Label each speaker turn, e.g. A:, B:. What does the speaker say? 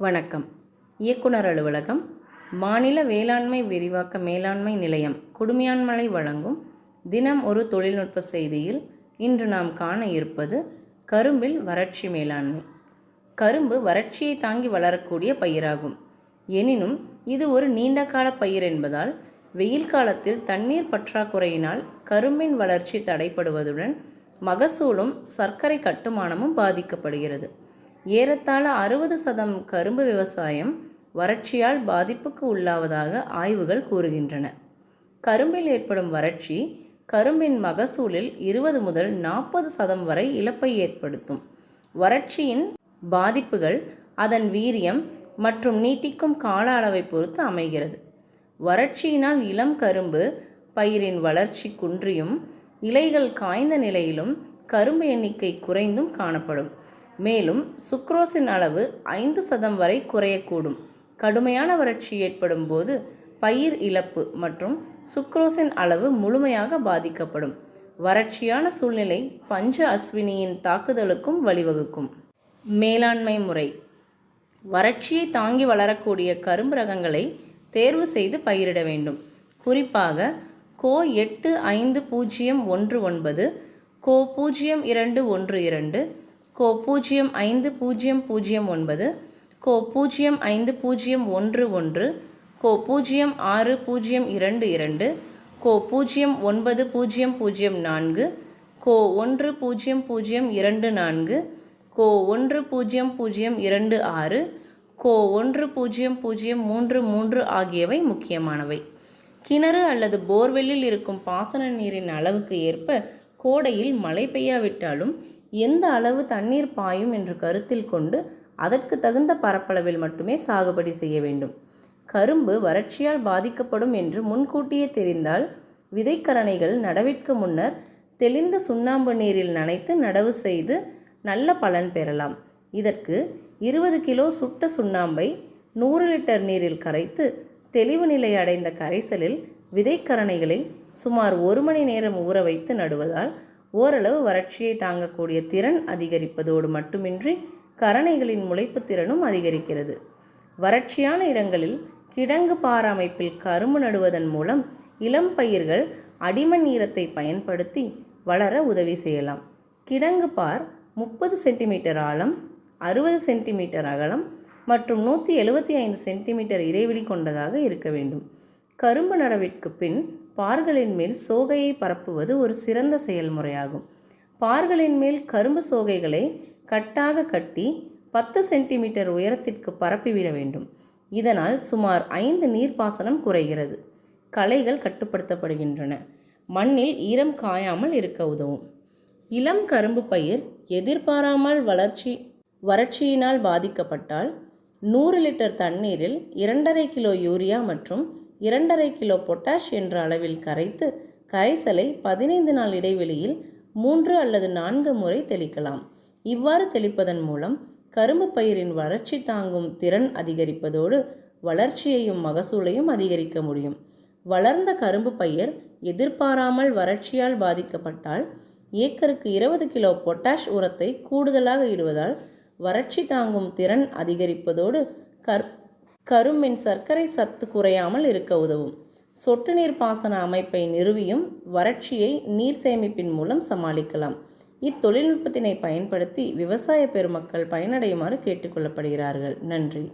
A: வணக்கம். இயக்குனர் அலுவலகம் மாநில வேளாண்மை விரிவாக்க மேலாண்மை நிலையம் குடுமையான்மலை வழங்கும் தினம் ஒரு தொழில்நுட்ப செய்தியில் இன்று நாம் காண இருப்பது கரும்பில் வறட்சி மேலாண்மை. கரும்பு வறட்சியை தாங்கி வளரக்கூடிய பயிராகும். எனினும் இது ஒரு நீண்டகால பயிர் என்பதால் வெயில் காலத்தில் தண்ணீர் பற்றாக்குறையினால் கரும்பின் வளர்ச்சி தடைப்படுவதுடன் மகசூலும் சர்க்கரை கட்டுமானமும் பாதிக்கப்படுகிறது. ஏறத்தாழ அறுபது சதம் கரும்பு விவசாயம் வறட்சியால் பாதிப்புக்கு உள்ளாவதாக ஆய்வுகள் கூறுகின்றன. கரும்பில் ஏற்படும் வறட்சி கரும்பின் மகசூலில் இருபது முதல் நாற்பது சதம் வரை இழப்பை ஏற்படுத்தும். வறட்சியின் பாதிப்புகள் அதன் வீரியம் மற்றும் நீட்டிக்கும் கால அளவை பொறுத்து அமைகிறது. வறட்சியினால் இளம் கரும்பு பயிரின் வளர்ச்சி குன்றியும் இலைகள் காய்ந்த நிலையிலும் கரும்பு எண்ணிக்கை குறைந்தும் காணப்படும். மேலும் சுக்ரோஸின் அளவு ஐந்து சதம் வரை குறையக்கூடும். கடுமையான வறட்சி ஏற்படும் போது பயிர் இழப்பு மற்றும் சுக்ரோஸின் அளவு முழுமையாக பாதிக்கப்படும். வறட்சியான சூழ்நிலை பஞ்ச அஸ்வினியின் தாக்குதலுக்கும் வழிவகுக்கும். மேலாண்மை முறை. வறட்சியை தாங்கி வளரக்கூடிய கரும்பு ரகங்களை தேர்வு செய்து பயிரிட வேண்டும். குறிப்பாக கோ எட்டு ஐந்து பூஜ்ஜியம் ஒன்று ஒன்பது கோ பூஜ்ஜியம் இரண்டு ஒன்று இரண்டு கோ பூஜ்ஜியம் ஐந்து பூஜ்ஜியம் பூஜ்ஜியம் ஒன்பது கோ பூஜ்ஜியம் ஐந்து பூஜ்ஜியம் ஒன்று ஒன்று கோ பூஜ்ஜியம் ஆறு பூஜ்ஜியம் இரண்டு இரண்டு கோ பூஜ்ஜியம் ஒன்பது பூஜ்ஜியம் பூஜ்ஜியம் நான்கு கோ ஒன்று பூஜ்ஜியம் பூஜ்ஜியம் இரண்டு நான்கு கோ ஒன்று பூஜ்ஜியம் பூஜ்ஜியம் இரண்டு ஆறு கோ ஒன்று பூஜ்ஜியம் பூஜ்ஜியம் மூன்று மூன்று ஆகியவை முக்கியமானவை. கிணறு அல்லது போர்வெல்லில் இருக்கும் பாசன நீரின் அளவுக்கு ஏற்ப கோடையில் மழை பெய்யாவிட்டாலும் எந்த அளவு தண்ணீர் பாயும் என்று கருத்தில் கொண்டு அதற்கு தகுந்த பரப்பளவில் மட்டுமே சாகுபடி செய்ய வேண்டும். கரும்பு வறட்சியால் பாதிக்கப்படும் என்று முன்கூட்டியே தெரிந்தால் விதைக்கரணைகள் நடவிற்கு முன்னர் தெளிந்த சுண்ணாம்பு நீரில் நனைத்து நடவு செய்து நல்ல பலன் பெறலாம். இதற்கு இருபது கிலோ சுட்ட சுண்ணாம்பை நூறு லிட்டர் நீரில் கரைத்து தெளிவு நிலை அடைந்த கரைசலில் விதைக்கரணைகளை சுமார் ஒரு மணி நேரம் ஊற வைத்து நடுவதால் ஓரளவு வறட்சியை தாங்கக்கூடிய திறன் அதிகரிப்பதோடு மட்டுமின்றி கரணைகளின் முளைப்பு திறனும் அதிகரிக்கிறது. வறட்சியான இடங்களில் கிடங்கு பாரமைப்பில் கரும்பு நடுவதன் மூலம் இளம் பயிர்கள் அடிமண் ஈரத்தை பயன்படுத்தி வளர உதவி செய்யலாம். கிடங்கு பார் முப்பது சென்டிமீட்டர் ஆழம் அறுபது சென்டிமீட்டர் அகலம் மற்றும் நூற்றி எழுபத்தி ஐந்து சென்டிமீட்டர் இடைவெளி கொண்டதாக இருக்க வேண்டும். கரும்பு நடவிற்கு பின் பார்களின் மேல் சோகையை பரப்புவது ஒரு சிறந்த செயல்முறையாகும். பார்களின் மேல் கரும்பு சோகைகளை கட்டாக கட்டி பத்து சென்டிமீட்டர் உயரத்திற்கு பரப்பிவிட வேண்டும். இதனால் சுமார் ஐந்து நீர்ப்பாசனம் குறைகிறது. களைகள் கட்டுப்படுத்தப்படுகின்றன. மண்ணில் ஈரம் காயாமல் இருக்க உதவும். இளம் கரும்பு பயிர் எதிர்பாராமல் வளர்ச்சி வறட்சியினால் பாதிக்கப்பட்டால் நூறு லிட்டர் தண்ணீரில் இரண்டரை கிலோ யூரியா மற்றும் இரண்டரை கிலோ பொட்டாஷ் என்ற அளவில் கரைத்து கரைசலை பதினைந்து நாள் இடைவெளியில் மூன்று அல்லது நான்கு முறை தெளிக்கலாம். இவ்வாறு தெளிப்பதன் மூலம் கரும்பு பயிரின் வளர்ச்சி தாங்கும் திறன் அதிகரிப்பதோடு வளர்ச்சியையும் மகசூலையும் அதிகரிக்க முடியும். வளர்ந்த கரும்பு பயிர் எதிர்பாராமல் வறட்சியால் பாதிக்கப்பட்டால் ஏக்கருக்கு இருபது கிலோ பொட்டாஷ் உரத்தை கூடுதலாக இடுவதால் வறட்சி தாங்கும் திறன் அதிகரிப்பதோடு கற் கரும்பின் சர்க்கரை சத்து குறையாமல் இருக்க உதவும். சொட்டு நீர் பாசன அமைப்பை நிறுவியும் வறட்சியை நீர் சேமிப்பின் மூலம் சமாளிக்கலாம். இத்தொழில்நுட்பத்தினை பயன்படுத்தி விவசாய பெருமக்கள் பயனடையுமாறு கேட்டுக்கொள்ளப்படுகிறார்கள் நன்றி.